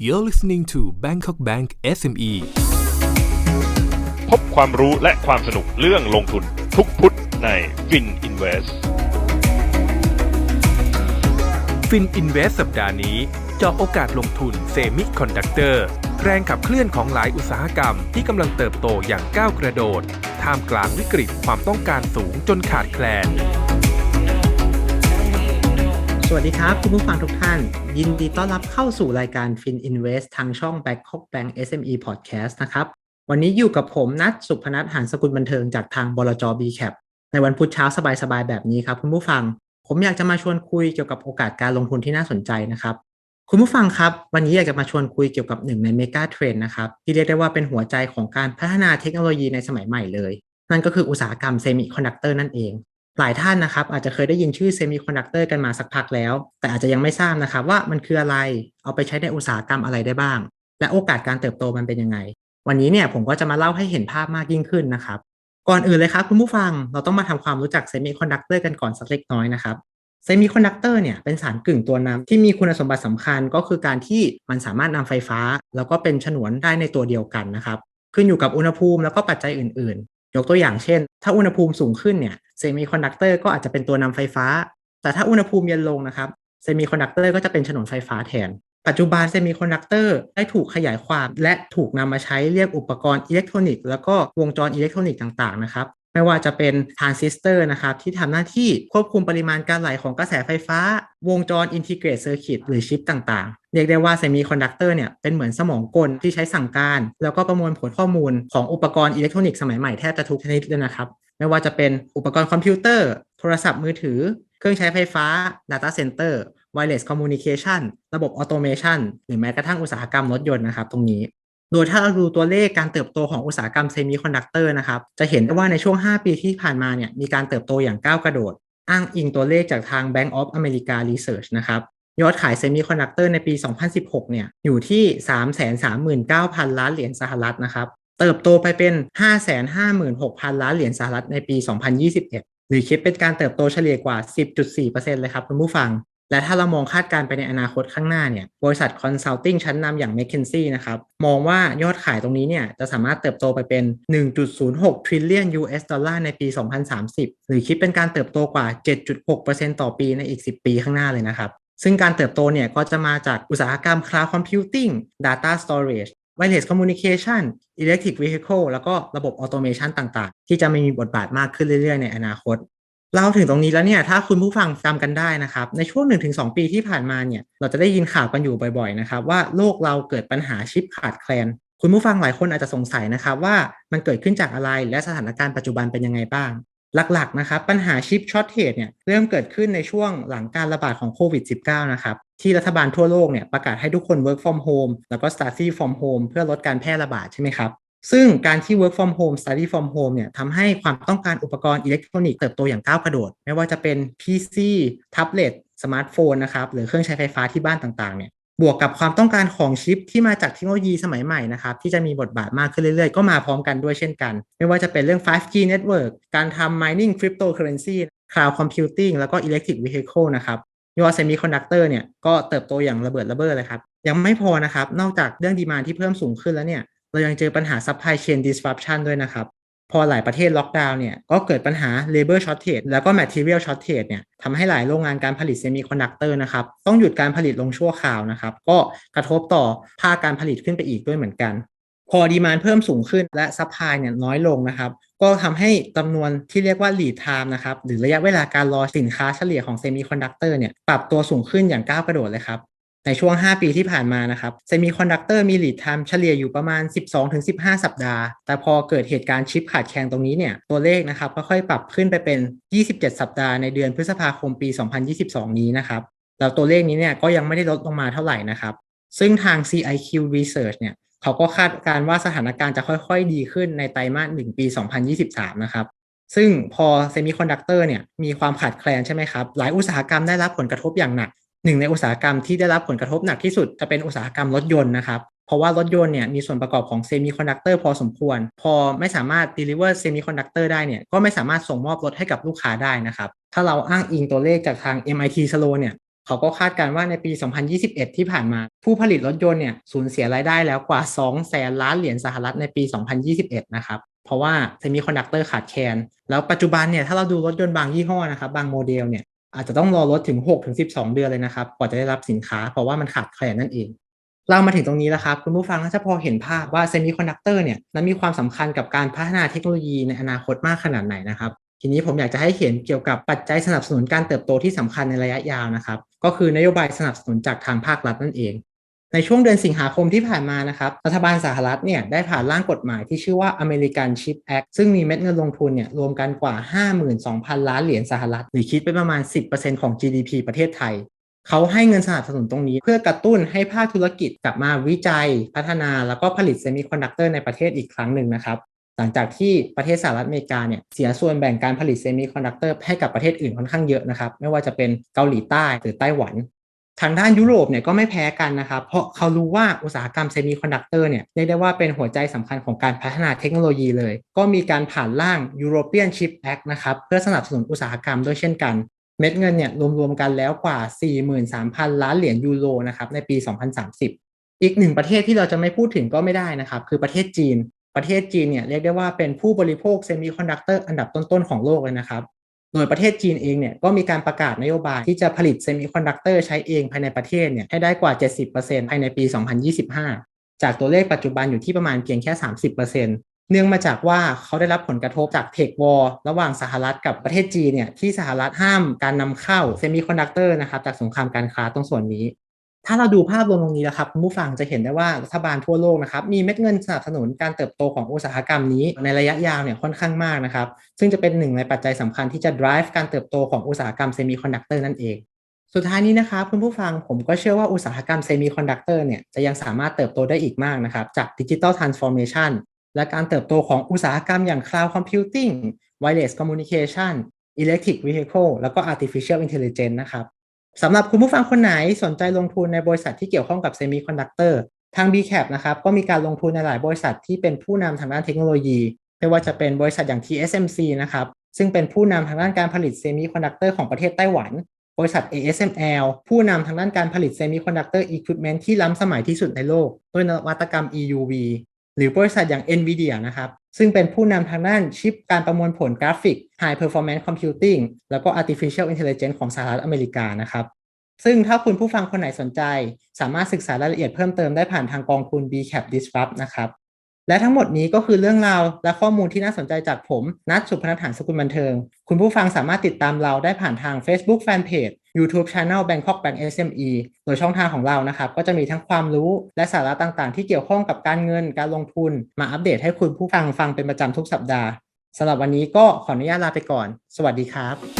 You're listening to Bangkok Bank SME พบความรู้และความสนุกเรื่องลงทุนทุกพุธใน Fin Invest Fin Invest สัปดาห์นี้เจาะโอกาสลงทุนเซมิคอนดักเตอร์แรงขับเคลื่อนของหลายอุตสาหกรรมที่กำลังเติบโตอย่างก้าวกระโดด ท่ามกลางวิกฤตความต้องการสูงจนขาดแคลน สวัสดีครับ คุณผู้ฟังทุกท่าน ยินดีต้อนรับเข้าสู่รายการ Fin Invest ทางช่อง Bangkok Bank SME Podcast นะครับ วันนี้อยู่กับผมนัทสุพนัทหานสกุลบันเทิงจากทางบลจ BCAP ในวันพุธเช้าสบายๆ แบบนี้ครับ คุณผู้ฟัง ผมอยากจะมาชวนคุยเกี่ยวกับโอกาสการลงทุนที่น่าสนใจนะครับ คุณผู้ฟังครับ วันนี้อยากจะมาชวนคุยเกี่ยวกับหนึ่งในเมกาเทรนนะครับที่เรียกได้ว่าเป็นหัวใจของการพัฒนาเทคโนโลยีในสมัยใหม่เลย นั่นก็คืออุตสาหกรรมเซมิคอนดักเตอร์นั่นเอง หลายท่านนะครับ อาจจะเคยได้ยินชื่อเซมิคอนดักเตอร์กันมาสักพักแล้ว แต่อาจจะยังไม่ทราบนะครับ ว่ามันคืออะไรเอาไปใช้ในอุตสาหกรรมอะไรได้บ้าง และโอกาสการเติบโตมันเป็นยังไง วันนี้เนี่ยผมก็จะมาเล่าให้เห็นภาพมากยิ่งขึ้นนะครับ ก่อนอื่นเลยครับคุณผู้ฟังเราต้องมาทำความรู้จักเซมิคอนดักเตอร์กันก่อนสักเล็กน้อยนะครับเซมิคอนดักเตอร์เนี่ยเป็นสารกึ่งตัวนำที่มีคุณสมบัติสำคัญก็คือการที่มันสามารถนำไฟฟ้า แล้วก็เป็นฉนวนได้ในตัวเดียวกันนะครับขึ้นอยู่กับอุณหภูมิแล้วก็ปัจจัยอื่น ยกตัวอย่างเช่น ถ้าอุณหภูมิสูงขึ้นเนี่ยเซมิคอนดักเตอร์ก็อาจจะเป็นตัวนำไฟฟ้า แต่ถ้าอุณหภูมิเย็นลงนะครับเซมิคอนดักเตอร์ก็จะเป็นฉนวนไฟฟ้าแทน ปัจจุบันเซมิคอนดักเตอร์ได้ถูกขยายความและถูกนำมาใช้เรียกอุปกรณ์อิเล็กทรอนิกส์แล้วก็วงจรอิเล็กทรอนิกส์ต่างๆนะครับไม่ว่าจะเป็นทรานซิสเตอร์นะครับที่ทำหน้าที่ควบคุมปริมาณการไหลของกระแสไฟฟ้า วงจรอินทิเกรตเซอร์กิตหรือชิปต่างๆ เรียกได้ว่าเซมิคอนดักเตอร์เนี่ยเป็นเหมือนสมองกลที่ใช้สั่งการ แล้วก็ประมวลผลข้อมูลของอุปกรณ์อิเล็กทรอนิกส์สมัยใหม่แทบจะทุกชนิดเลยนะครับ ไม่ว่าจะเป็นอุปกรณ์คอมพิวเตอร์ โทรศัพท์มือถือ เครื่องใช้ไฟฟ้า Data Center Wireless Communication ระบบออโตเมชันหรือแม้กระทั่งอุตสาหกรรมรถยนต์นะครับตรงนี้ โดยถ้าเราดูตัวเลขการเติบโตของอุตสาหกรรมเซมิคอนดักเตอร์นะครับจะเห็นได้ว่าในช่วง 5 ปีที่ผ่านมาเนี่ยมีการเติบโตอย่างก้าวกระโดด อ้างอิงตัวเลขจากทาง Bank of America Research นะครับ ยอดขายเซมิคอนดักเตอร์ในปี 2016 เนี่ย อยู่ที่ 339,000 ล้านเหรียญสหรัฐนะครับ เติบโตไปเป็น 556,000 ล้านเหรียญสหรัฐในปี 2021 หรือคิดเป็นการเติบโตเฉลี่ยกว่า 10.4%เลยครับคุณผู้ฟัง และถ้าเรามองคาดการไปในอนาคตข้างหน้าเนี่ย บริษัทคอนซัลทิงชั้นนำอย่าง m c k เคนซี่นะครับ มองว่ายอดขายตรงนี้เนี่ย จะสามารถเติบโตไปเป็น 1.06 trillion US ดอลลาร์ในปี 2030 หรือคิดเป็นการเติบโตกว่า 7.6%ต่อปีในอีก 10 ปีข้างหน้าเลยนะครับ ซึ่งการเติบโตเนี่ยก็จะมาจากอุตสาหกรรม cloud computing data storage wireless communication electric vehicle แล้วก็ระบบ automation ต่างๆ ที่จะมีบทบาทมากขึ้นเรื่อยๆ ในอนาคตเล่าถึงตรงนี้แล้วเนี่ยถ้าคุณผู้ฟังจำกันได้นะครับ ในช่วง 1-2 ปีที่ผ่านมาเนี่ยเราจะได้ยินข่าวกันอยู่บ่อยๆนะครับว่าโลกเราเกิดปัญหาชิปขาดแคลนคุณผู้ฟังหลายคนอาจจะสงสัยนะครับว่ามันเกิดขึ้นจากอะไรและสถานการณ์ปัจจุบันเป็นยังไงบ้าง หลักๆนะครับปัญหาชิปช็อตเทจเนี่ยเริ่มเกิดขึ้นในช่วงหลังการระบาดของโควิด -19 นะครับที่รัฐบาลทั่วโลกเนี่ยประกาศให้ทุกคน work from home แล้วก็ study from home เพื่อลดการแพร่ระบาดใช่ไหมครับซึ่งการที่ work from home study from home เนี่ยทำให้ความต้องการอุปกรณ์อิเล็กทรอนิกส์เติบโตอย่างก้าวกระโดด ไม่ว่าจะเป็น PC แท็บเล็ตสมาร์ทโฟนนะครับหรือเครื่องใช้ไฟฟ้าที่บ้านต่างๆเนี่ย บวกกับความต้องการของชิปที่มาจากเทคโนโลยีสมัยใหม่นะครับ ที่จะมีบทบาทมากขึ้นเรื่อยๆ ก็มาพร้อมกันด้วยเช่นกัน ไม่ว่าจะเป็นเรื่อง 5G network การทำ mining cryptocurrency cloud computing แล้วก็ electric vehicle นะครับยอดเซมิคอนดักเตอร์เนี่ยก็เติบโตอย่างระเบิดระเบ้อเลยครับ ยังไม่พอนะครับ นอกจากเรื่องดีมานที่เพิ่มสูงขึ้นแล้วเนี่ย เรายังเจอปัญหา supply chain disruption ด้วยนะครับ พอหลายประเทศล็อกดาวน์เนี่ยก็เกิดปัญหา labor shortage แล้วก็ material shortage เนี่ยทำให้หลายโรงงานการผลิตเซมิคอนดักเตอร์นะครับต้องหยุดการผลิตลงชั่วคราวนะครับ ก็กระทบต่อภาคการผลิตขึ้นไปอีกด้วยเหมือนกัน พอดีมานเพิ่มสูงขึ้นและซัพพลายเนี่ยน้อยลงนะครับ ก็ทำให้จำนวนที่เรียกว่า lead time นะครับหรือระยะเวลาการรอสินค้าเฉลี่ยของเซมิคอนดักเตอร์เนี่ยปรับตัวสูงขึ้นอย่างก้าวกระโดดเลยครับ ในช่วง 5 ปีที่ผ่านมานะครับเซมิคอนดักเตอร์มี lead time เฉลี่ยอยู่ประมาณ 12-15 สัปดาห์ แต่พอเกิดเหตุการณ์ชิปขาดแคลนตรงนี้เนี่ยตัวเลขนะครับค่อยๆปรับขึ้นไปเป็น 27 สัปดาห์ในเดือนพฤษภาคมปี 2022 นี้นะครับแล้วตัวเลขนี้เนี่ยก็ยังไม่ได้ลดลงมาเท่าไหร่นะครับซึ่งทาง CIQ Research เนี่ยเขาก็คาดการณ์ว่าสถานการณ์จะค่อยๆ ดีขึ้นในไตรมาส1ปี 2023 นะครับซึ่งพอเซมิคอนดักเตอร์เนี่ยมีความขาดแคลนใช่ไหมครับ หลายอุตสาหกรรมได้รับผลกระทบอย่างหนัก หนึ่งในอุตสาหกรรมที่ได้รับผลกระทบหนักที่สุดจะเป็นอุตสาหกรรมรถยนต์นะครับเพราะว่ารถยนต์เนี่ยมีส่วนประกอบของเซมิคอนดักเตอร์พอสมควร พอไม่สามารถ deliver เซมิคอนดักเตอร์ได้เนี่ยก็ไม่สามารถส่งมอบรถให้กับลูกค้าได้นะครับถ้าเราอ้างอิงตัวเลขจากทาง MIT Sloan เนี่ยเขาก็คาดการณ์ว่าในปี 2021 ที่ผ่านมา ผู้ผลิตรถยนต์เนี่ยสูญเสียรายได้แล้วกว่า 2 แสนล้านเหรียญสหรัฐในปี 2021 นะครับเพราะว่าเซมิคอนดักเตอร์ขาดแคลนแล้วปัจจุบันเนี่ยถ้าเราดูรถยนต์บางยี่ห้อนะครับบางโมเดลเนี่ย อาจจะต้องรอรถถึง6-12 เดือนเลยนะครับกว่าจะได้รับสินค้า เพราะว่ามันขาดแคลนนั่นเอง เรามาถึงตรงนี้แล้วครับ คุณผู้ฟังน่าจะพอเห็นภาพว่าเซมิคอนดักเตอร์เนี่ยนั้นมีความสำคัญกับการพัฒนาเทคโนโลยีในอนาคตมากขนาดไหนนะครับ ทีนี้ผมอยากจะให้เห็นเกี่ยวกับปัจจัยสนับสนุนการเติบโตที่สำคัญในระยะยาวนะครับ ก็คือนโยบายสนับสนุนจากทางภาครัฐนั่นเอง ในช่วงเดือนสิงหาคมที่ผ่านมานะครับ รัฐบาลสหรัฐเนี่ยได้ผ่านร่างกฎหมายที่ชื่อว่า American Chip Act ซึ่งมีเม็ดเงินลงทุนเนี่ยรวมกันกว่า 52,000 ล้านเหรียญสหรัฐ หรือคิดเป็นประมาณ 10%ของ GDP ประเทศไทย เขาให้เงินสนับสนุนตรงนี้ เพื่อกระตุ้นให้ภาคธุรกิจกลับมาวิจัย พัฒนาแล้วก็ผลิตเซมิคอนดักเตอร์ในประเทศอีกครั้งหนึ่งนะครับหลังจากที่ประเทศสหรัฐอเมริกาเนี่ยเสียส่วนแบ่งการผลิตเซมิคอนดักเตอร์ให้กับประเทศอื่นค่อนข้างเยอะนะครับ ไม่ว่าจะเป็นเกาหลีใต้หรือไต้หวัน ทางด้านยุโรปเนี่ยก็ไม่แพ้กันนะครับ เพราะเขารู้ว่าอุตสาหกรรมเซมิคอนดักเตอร์เนี่ยเรียกได้ว่าเป็นหัวใจสำคัญของการพัฒนาเทคโนโลยีเลย ก็มีการผ่านร่าง European Chip Act นะครับ เพื่อสนับสนุนอุตสาหกรรมด้วยเช่นกัน เม็ดเงินเนี่ยรวมๆกันแล้วกว่า 43,000 ล้านเหรียญยูโรนะครับในปี 2030 อีกหนึ่งประเทศที่เราจะไม่พูดถึงก็ไม่ได้นะครับ คือประเทศจีน ประเทศจีนเนี่ยเรียกได้ว่าเป็นผู้บริโภคเซมิคอนดักเตอร์อันดับต้นๆของโลกเลยนะครับ โดยประเทศจีนเองเนี่ยก็มีการประกาศนโยบายที่จะผลิตเซมิคอนดักเตอร์ใช้เองภายในประเทศเนี่ยให้ได้กว่า 70%ภายในปี 2025 จากตัวเลขปัจจุบันอยู่ที่ประมาณเพียงแค่ 30%เนื่องมาจากว่าเขาได้รับผลกระทบจากเทควอร์ระหว่างสหรัฐกับประเทศจีนเนี่ยที่สหรัฐห้ามการนำเข้าเซมิคอนดักเตอร์นะครับจากสงครามการค้าตรงส่วนนี้ ถ้าเราดูภาพรวมตรงนี้นะครับคุณผู้ฟังจะเห็นได้ว่ารัฐบาลทั่วโลกนะครับมีเม็ดเงินสนับสนุนการเติบโตของอุตสาหกรรมนี้ในระยะยาวเนี่ยค่อนข้างมากนะครับ ซึ่งจะเป็นหนึ่งในปัจจัยสำคัญที่จะ drive การเติบโตของอุตสาหกรรมเซมิคอนดักเตอร์นั่นเอง สุดท้ายนี้นะครับคุณผู้ฟังผมก็เชื่อว่าอุตสาหกรรมเซมิคอนดักเตอร์เนี่ยจะยังสามารถเติบโตได้อีกมากนะครับจากดิจิ t a ลทรานส์ฟอร์เมชันและการเติบโตของอุตสาหกรรมอย่าง Cloud Computing Wireless Communication Electric Vehicle แล้วก็ Artificial Intelligence นะครับ สำหรับคุณผู้ฟังคนไหนสนใจลงทุนในบริษัทที่เกี่ยวข้องกับเซมิคอนดักเตอร์ทาง BCAP นะครับก็มีการลงทุนในหลายบริษัทที่เป็นผู้นำทางด้านเทคโนโลยี ไม่ว่าจะเป็นบริษัทอย่าง TSMC นะครับซึ่งเป็นผู้นำทางด้านการผลิตเซมิคอนดักเตอร์ของประเทศไต้หวัน บริษัท ASML ผู้นำทางด้านการผลิตเซมิคอนดักเตอร์อุปกรณ์ที่ล้ำสมัยที่สุดในโลก ด้วยนวัตกรรม EUV หรือบริษัทอย่าง NVIDIA นะครับ ซึ่งเป็นผู้นำทางด้านชิปการประมวลผลกราฟิก High Performance Computing แล้วก็ Artificial Intelligence ของสหรัฐอเมริกานะครับ ซึ่งถ้าคุณผู้ฟังคนไหนสนใจ สามารถศึกษารายละเอียดเพิ่มเติมได้ผ่านทางกองทุน BCAP Disrupt นะครับ และทั้งหมดนี้ก็คือเรื่องราวและข้อมูลที่น่าสนใจจากผม นัทสุพนัทหานสกุลบันเทิง คุณผู้ฟังสามารถติดตามเราได้ผ่านทาง Facebook Fanpage YouTube Channel Bangkok Bank SME โดยช่องทางของเรานะครับ ก็จะมีทั้งความรู้และสาระต่างๆ ที่เกี่ยวข้องกับการเงินการลงทุน มาอัปเดตให้คุณผู้ฟังฟังเป็นประจำทุกสัปดาห์สำหรับวันนี้ก็ขออนุญาตลาไปก่อน สวัสดีครับ